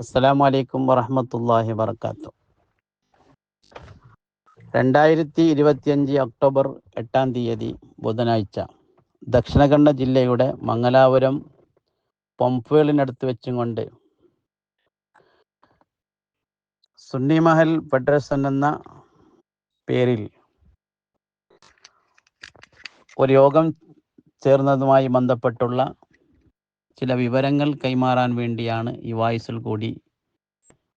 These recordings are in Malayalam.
അസ്സലാമു അലൈക്കും വറഹമത്തല്ലാഹി വർക്കാത്തു രണ്ടായിരത്തി ഇരുപത്തിയഞ്ച് ഒക്ടോബർ എട്ടാം തീയതി ബുധനാഴ്ച ദക്ഷിണകണ്ണ ജില്ലയുടെ മംഗലാപുരം പൊംഫേളിനടുത്ത് വെച്ചും കൊണ്ട് സുന്നി മഹൽ ഫെഡറേഷൻ എന്ന പേരിൽ ഒരു യോഗം ചേർന്നതുമായി ബന്ധപ്പെട്ടുള്ള ചില വിവരങ്ങൾ കൈമാറാൻ വേണ്ടിയാണ് ഈ വായിസിൽ കൂടി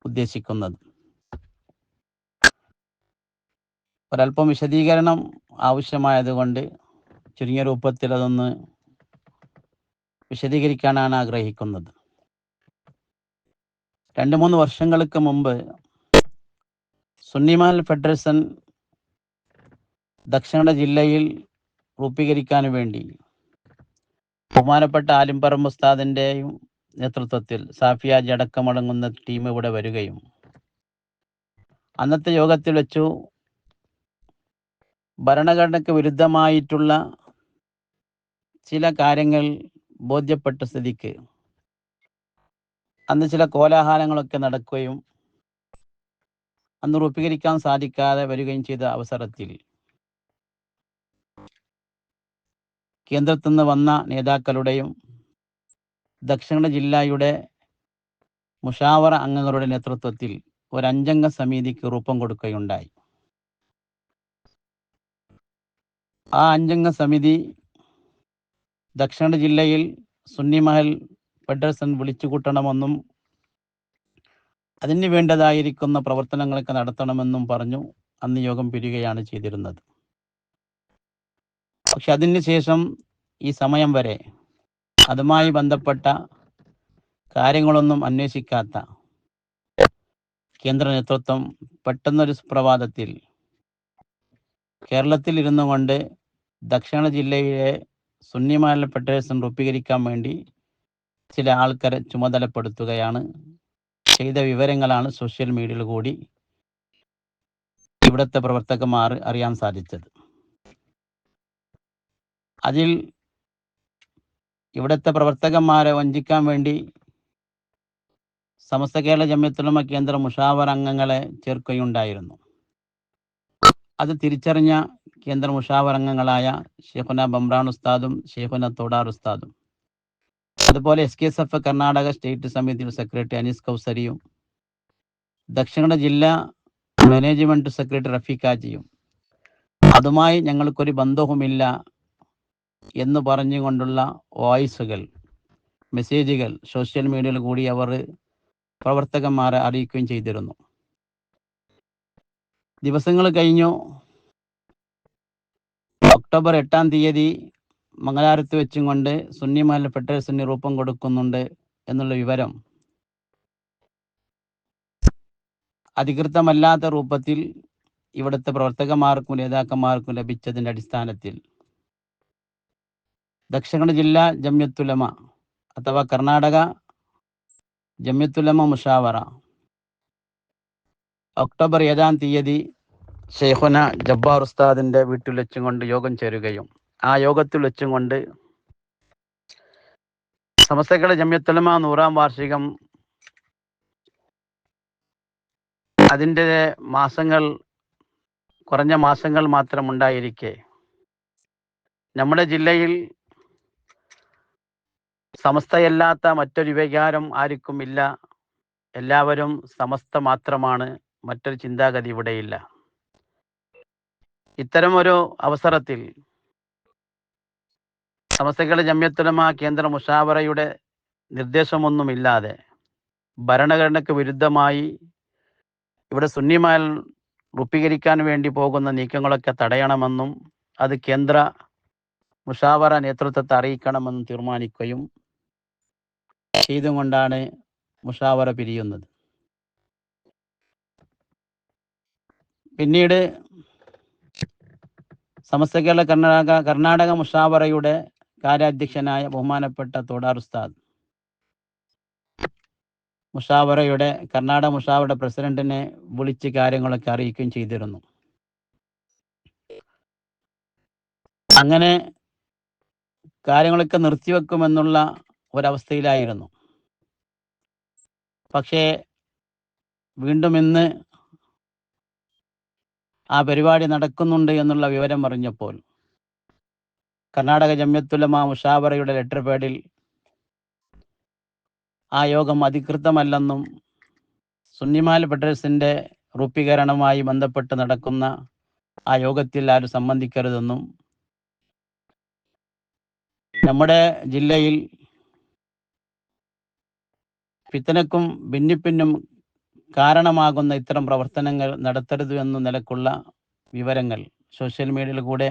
ഉദ്ദേശിക്കുന്നത്. ഒരല്പം വിശദീകരണം ആവശ്യമായതുകൊണ്ട് ചുരുങ്ങിയ രൂപത്തിൽ അതൊന്ന് വിശദീകരിക്കാനാണ് ആഗ്രഹിക്കുന്നത്. രണ്ട് മൂന്ന് വർഷങ്ങൾക്ക് മുമ്പ് സുന്നിമാൽ ഫെഡറേഷൻ ദക്ഷിണ ജില്ലയിൽ രൂപീകരിക്കാൻ വേണ്ടി ബഹുമാനപ്പെട്ട ആലിംപറമ്പ് ഉസ്താദിന്റെയും നേതൃത്വത്തിൽ സാഫിയാജി അടക്കമടങ്ങുന്ന ടീം ഇവിടെ വരികയും അന്നത്തെ യോഗത്തിൽ വെച്ചു ഭരണഘടനയ്ക്ക് വിരുദ്ധമായിട്ടുള്ള ചില കാര്യങ്ങൾ ബോധ്യപ്പെട്ട സ്ഥിതിക്ക് അന്ന് ചില കോലാഹലങ്ങളൊക്കെ നടക്കുകയും അന്ന് രൂപീകരിക്കാൻ സാധിക്കാതെ വരികയും ചെയ്ത അവസരത്തിൽ കേന്ദ്രത്തിൽ നിന്ന് വന്ന നേതാക്കളുടെയും ദക്ഷിണ ജില്ലയുടെ മുഷാവറ അംഗങ്ങളുടെ നേതൃത്വത്തിൽ ഒരു അഞ്ചംഗ സമിതിക്ക് രൂപം കൊടുക്കുകയുണ്ടായി. ആ അഞ്ചംഗ സമിതി ദക്ഷിണ ജില്ലയിൽ സുന്നിമഹൽ ഫെഡറേഷൻ വിളിച്ചു കൂട്ടണമെന്നും അതിന് വേണ്ടതായിരിക്കുന്ന പ്രവർത്തനങ്ങളൊക്കെ നടത്തണമെന്നും പറഞ്ഞു അന്ന് യോഗം പിരിയുകയാണ് ചെയ്തിരുന്നത്. പക്ഷെ അതിന് ശേഷം ഈ സമയം വരെ അതുമായി ബന്ധപ്പെട്ട കാര്യങ്ങളൊന്നും അന്വേഷിക്കാത്ത കേന്ദ്ര നേതൃത്വം പെട്ടെന്നൊരു സുപ്രഭാതത്തിൽ കേരളത്തിൽ ഇരുന്നു കൊണ്ട് ദക്ഷിണ ജില്ലയിലെ സുന്നിമാല ഫെഡറേഷൻ രൂപീകരിക്കാൻ വേണ്ടി ചില ആൾക്കാരെ ചുമതലപ്പെടുത്തുകയാണ്. ചെയ്ത വിവരങ്ങളാണ് സോഷ്യൽ മീഡിയയിൽ കൂടി ഇവിടുത്തെ പ്രവർത്തകന്മാർ അറിയാൻ സാധിച്ചത്. അതിൽ ഇവിടുത്തെ പ്രവർത്തകന്മാരെ വഞ്ചിക്കാൻ വേണ്ടി സമസ്ത കേരള ജമ്യത്തുലമ കേന്ദ്ര മുഷാവർ അംഗങ്ങളെ ചേർക്കുകയുണ്ടായിരുന്നു. അത് തിരിച്ചറിഞ്ഞ കേന്ദ്ര മുഷാവർ അംഗങ്ങളായ ഷെയ്ഖുന ബംറാൻ ഉസ്താദും ഷെയ്ഖുന തോടാർ ഉസ്താദും. അതുപോലെ S K S F Karnataka state സമിതി സെക്രട്ടറി അനീസ് കൗസരിയും ദക്ഷിണ ജില്ലാ മാനേജ്മെന്റ് സെക്രട്ടറി റഫീഖാജിയും. അതുമായി ഞങ്ങൾക്കൊരു ബന്ധവുമില്ല എന്ന് പറഞ്ഞുകൊണ്ടുള്ള വോയിസുകൾ മെസ്സേജുകൾ സോഷ്യൽ മീഡിയയിൽ കൂടി അവർ പ്രവർത്തകന്മാരെ അറിയിക്കുകയും ചെയ്തിരുന്നു. ദിവസങ്ങൾ കഴിഞ്ഞു. ഒക്ടോബർ എട്ടാം തീയതി മംഗലാരത്ത് വെച്ചും കൊണ്ട് സുന്നിമാല പെട്ട സുന്നി രൂപം കൊടുക്കുന്നുണ്ട് എന്നുള്ള വിവരം അധികൃതമല്ലാത്ത രൂപത്തിൽ ഇവിടുത്തെ പ്രവർത്തകന്മാർക്കും നേതാക്കന്മാർക്കും ലഭിച്ചതിന്റെ അടിസ്ഥാനത്തിൽ ദക്ഷിണ ജില്ലാ ജമ്യത്തുലമ അഥവാ കർണാടക ജമ്യത്തുലമ മുഷാവറ. ഒക്ടോബർ ഏഴാം തീയതി ഷെയ്ഖുന ജബ്ബാർ ഉസ്താദിന്റെ വീട്ടിൽ വെച്ചും കൊണ്ട് യോഗം ചേരുകയും ആ യോഗത്തിൽ വെച്ചും കൊണ്ട് സമസ്തകളെ ജമ്യത്തുലമ നൂറാം വാർഷികം അതിന്റെ മാസങ്ങൾ കുറഞ്ഞ മാസങ്ങൾ മാത്രം ഉണ്ടായിരിക്കെ. നമ്മുടെ ജില്ലയിൽ സമസ്തയല്ലാത്ത മറ്റൊരു വികാരം ആർക്കും ഇല്ല എല്ലാവരും സമസ്ത മാത്രമാണ് മറ്റൊരു ചിന്താഗതി ഇവിടെയില്ല. ഒരു അവസരത്തിൽ സമസ്തകളെ ജമ്യത്തുലമ കേന്ദ്ര മുഷാവറയുടെ നിർദ്ദേശമൊന്നുമില്ലാതെ ഭരണഘടനയ്ക്ക് വിരുദ്ധമായി ഇവിടെ സുന്നിമാൽ രൂപീകരിക്കാൻ വേണ്ടി പോകുന്ന നീക്കങ്ങളൊക്കെ തടയണമെന്നും അത് കേന്ദ്ര മുഷാവറ നേതൃത്വത്തെ അറിയിക്കണമെന്നും തീരുമാനിക്കുകയും ചെയ്തുകൊണ്ടാണ് മുഷാവറ പിരിയുന്നത്. പിന്നീട് സമസ്ത കേരള കർണാടക കർണാടക മുഷാവറയുടെ കാര്യാധ്യക്ഷനായ ബഹുമാനപ്പെട്ട തോടാർ ഉസ്താദ്. മുഷാവറയുടെ കർണാടക മുഷാവറയുടെ പ്രസിഡന്റിനെ വിളിച്ച് കാര്യങ്ങളൊക്കെ അറിയിക്കുകയും ചെയ്തിരുന്നു. അങ്ങനെ കാര്യങ്ങളൊക്കെ നിർത്തിവെക്കുമെന്നുള്ള ഒരവസ്ഥയിലായിരുന്നു. പക്ഷേ വീണ്ടും ഇന്ന് ആ പരിപാടി നടക്കുന്നുണ്ട് എന്നുള്ള വിവരം അറിഞ്ഞപ്പോൾ കർണാടക ജമ്യത്തുലമ മുഷാവറയുടെ ലെറ്റർ പേഡിൽ ആ യോഗം അധികൃതമല്ലെന്നും സുന്നിമാൽ ഫെഡറേഷന്റെ രൂപീകരണവുമായി ബന്ധപ്പെട്ട് നടക്കുന്ന ആ യോഗത്തിൽ ആരും സംബന്ധിക്കരുതെന്നും നമ്മുടെ ജില്ലയിൽ ഫിത്തനക്കും ഭിന്നിപ്പിനും കാരണമാകുന്ന ഇത്തരം പ്രവർത്തനങ്ങൾ നടത്തരുത് എന്ന നിലക്കുള്ള വിവരങ്ങൾ സോഷ്യൽ മീഡിയയിൽ കൂടെ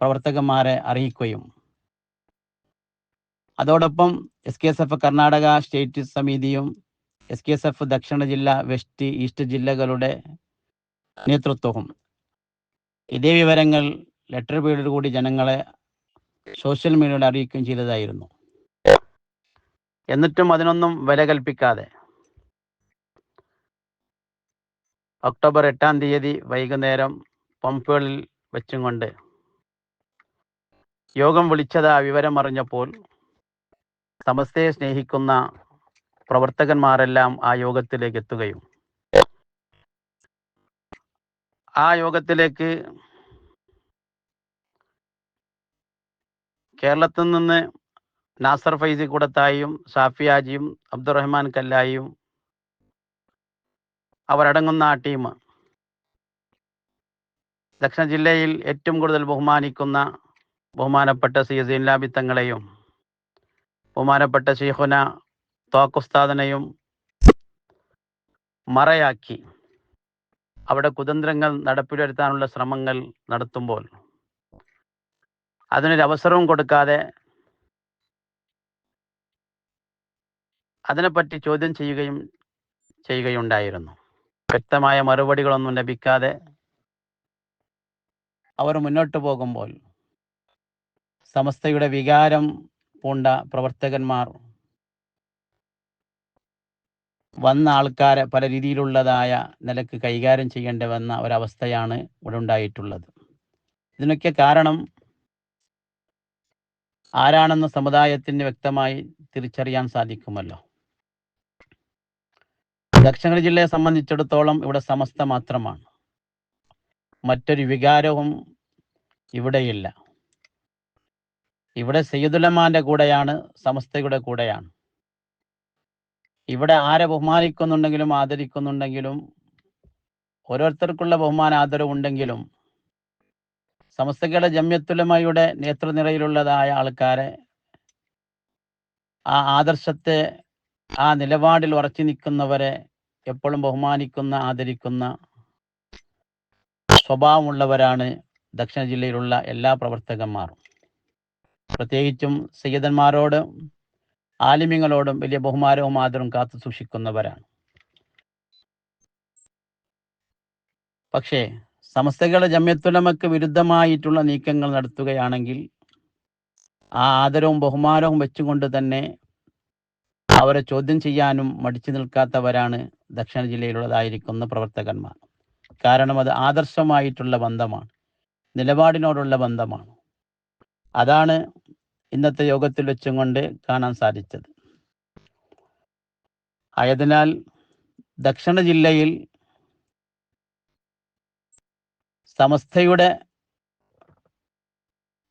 പ്രവർത്തകന്മാരെ അറിയിക്കുകയും. അതോടൊപ്പം S K S F Karnataka state സമിതിയും എസ് കെ എസ് എഫ് ദക്ഷിണ ജില്ല വെസ്റ്റ് ഈസ്റ്റ് ജില്ലകളുടെ നേതൃത്വവും. ഇതേ വിവരങ്ങൾ ലെറ്റർ പേഡിൽ കൂടി ജനങ്ങളെ സോഷ്യൽ മീഡിയയിൽ അറിയിക്കുകയും ചെയ്തതായിരുന്നു. എന്നിട്ടും അതിനൊന്നും വില കൽപ്പിക്കാതെ. ഒക്ടോബർ എട്ടാം തീയതി വൈകുന്നേരം പമ്പുകളിൽ വെച്ചും കൊണ്ട് യോഗം വിളിച്ചത് ആ വിവരം അറിഞ്ഞപ്പോൾ സമസ്തയെ സ്നേഹിക്കുന്ന പ്രവർത്തകന്മാരെല്ലാം ആ യോഗത്തിലേക്ക് എത്തുകയും ആ യോഗത്തിലേക്ക് കേരളത്തിൽ നിന്ന് നാസർ ഫൈസി കൂടത്തായും ഷാഫിയാജിയും അബ്ദുറഹ്മാൻ കല്ലായും അവരടങ്ങുന്ന ആ ടീം. ദക്ഷിണ ജില്ലയിൽ ഏറ്റവും കൂടുതൽ ബഹുമാനിക്കുന്ന ബഹുമാനപ്പെട്ട സി സീൻലാബിത്തങ്ങളെയും ബഹുമാനപ്പെട്ട ഷീഹുന തോക്കുസ്താദനെയും മറയാക്കി. അവിടെ കുതന്ത്രങ്ങൾ നടപ്പിലെടുത്താനുള്ള ശ്രമങ്ങൾ നടത്തുമ്പോൾ അതിനൊരു അവസരവും കൊടുക്കാതെ അതിനെപ്പറ്റി ചോദ്യം ചെയ്യുകയും ചെയ്യുകയുണ്ടായിരുന്നു. വ്യക്തമായ മറുപടികളൊന്നും ലഭിക്കാതെ അവർ മുന്നോട്ട് പോകുമ്പോൾ സമസ്തയുടെ വികാരം പൂണ്ട പ്രവർത്തകന്മാർ വന്ന ആൾക്കാരെ പല രീതിയിലുള്ളതായ നിലയ്ക്ക് കൈകാര്യം ചെയ്യേണ്ടി വന്ന ഒരവസ്ഥയാണ് ഇവിടെ ഉണ്ടായിട്ടുള്ളത്. ഇതിനൊക്കെ കാരണം ആരാണെന്ന് സമുദായത്തിന് വ്യക്തമായി തിരിച്ചറിയാൻ സാധിക്കുമല്ലോ. ദക്ഷിണ ജില്ലയെ സംബന്ധിച്ചിടത്തോളം ഇവിടെ സമസ്ത മാത്രമാണ്. മറ്റൊരു വികാരവും ഇവിടെയില്ല. ഇവിടെ സെയ്തുലമാന്റെ കൂടെയാണ് സമസ്തയുടെ കൂടെയാണ്. ഇവിടെ ആരെ ബഹുമാനിക്കുന്നുണ്ടെങ്കിലും ആദരിക്കുന്നുണ്ടെങ്കിലും ഓരോരുത്തർക്കുള്ള ബഹുമാന ആദരവ് ഉണ്ടെങ്കിലും സമസ്തകളുടെ ജമ്യത്തുലമയുടെ നേതൃനിരയിലുള്ളതായ ആൾക്കാരെ ആ ആദർശത്തെ ആ നിലപാടിൽ ഉറച്ചു നിൽക്കുന്നവരെ എപ്പോഴും ബഹുമാനിക്കുന്ന ആദരിക്കുന്ന സ്വഭാവമുള്ളവരാണ് ദക്ഷിണ ജില്ലയിലുള്ള എല്ലാ പ്രവർത്തകന്മാരും. പ്രത്യേകിച്ചും സയ്യിദന്മാരോടും ആലിമ്യങ്ങളോടും വലിയ ബഹുമാനവും ആദരവും കാത്തു സൂക്ഷിക്കുന്നവരാണ്. പക്ഷേ സമസ്തകളുടെ ജമ്യത്തുലമക്ക് വിരുദ്ധമായിട്ടുള്ള നീക്കങ്ങൾ നടത്തുകയാണെങ്കിൽ ആ ആദരവും ബഹുമാനവും വെച്ചുകൊണ്ട് തന്നെ അവരെ ചോദ്യം ചെയ്യാനും മടിച്ചു നിൽക്കാത്തവരാണ് ദക്ഷിണ ജില്ലയിലുള്ളതായിരിക്കുന്ന പ്രവർത്തകന്മാർ. കാരണം അത് ആദർശമായിട്ടുള്ള ബന്ധമാണ്. നിലപാടിനോടുള്ള ബന്ധമാണ്. അതാണ് ഇന്നത്തെ യോഗത്തിൽ വെച്ചും കൊണ്ട് കാണാൻ സാധിച്ചത്. ആയതിനാൽ ദക്ഷിണ ജില്ലയിൽ സമസ്തയുടെ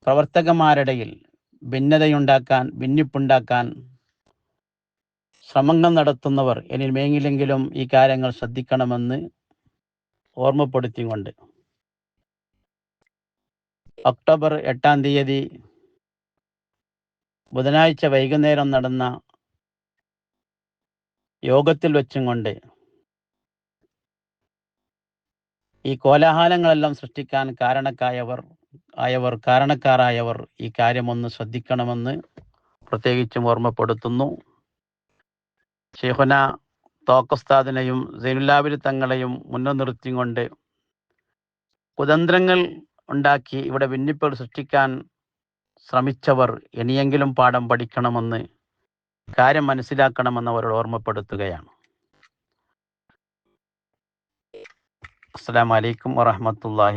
പ്രവർത്തകന്മാരിടയിൽ ഭിന്നതയുണ്ടാക്കാൻ ഭിന്നിപ്പുണ്ടാക്കാൻ ശ്രമങ്ങൾ നടത്തുന്നവർ ഇനി മേങ്ങിലെങ്കിലും ഈ കാര്യങ്ങൾ ശ്രദ്ധിക്കണമെന്ന് ഓർമ്മപ്പെടുത്തിക്കൊണ്ട്. ഒക്ടോബർ എട്ടാം തീയതി ബുധനാഴ്ച വൈകുന്നേരം നടന്ന യോഗത്തിൽ വെച്ചും കൊണ്ട് ഈ കോലാഹലങ്ങളെല്ലാം സൃഷ്ടിക്കാൻ കാരണക്കായവർ ആയവർ കാരണക്കാരായവർ ഈ കാര്യമൊന്ന് ശ്രദ്ധിക്കണമെന്ന് പ്രത്യേകിച്ചും ഓർമ്മപ്പെടുത്തുന്നു. ഷെയ്ഖുന തോക്കസ്താദിനെയും സൈനുല്ലാബിരി തങ്ങളെയും മുന്നിൽ നിർത്തിക്കൊണ്ട് കുതന്ത്രങ്ങൾ ഉണ്ടാക്കി ഇവിടെ ഭിന്നിപ്പുകൾ സൃഷ്ടിക്കാൻ ശ്രമിച്ചവർ ഇനിയെങ്കിലും പാഠം പഠിക്കണമെന്ന് കാര്യം മനസ്സിലാക്കണമെന്ന് അവരോട് ഓർമ്മപ്പെടുത്തുകയാണ്. അസ്സാം വലൈക്കും വറഹ്മത്തുള്ളാഹി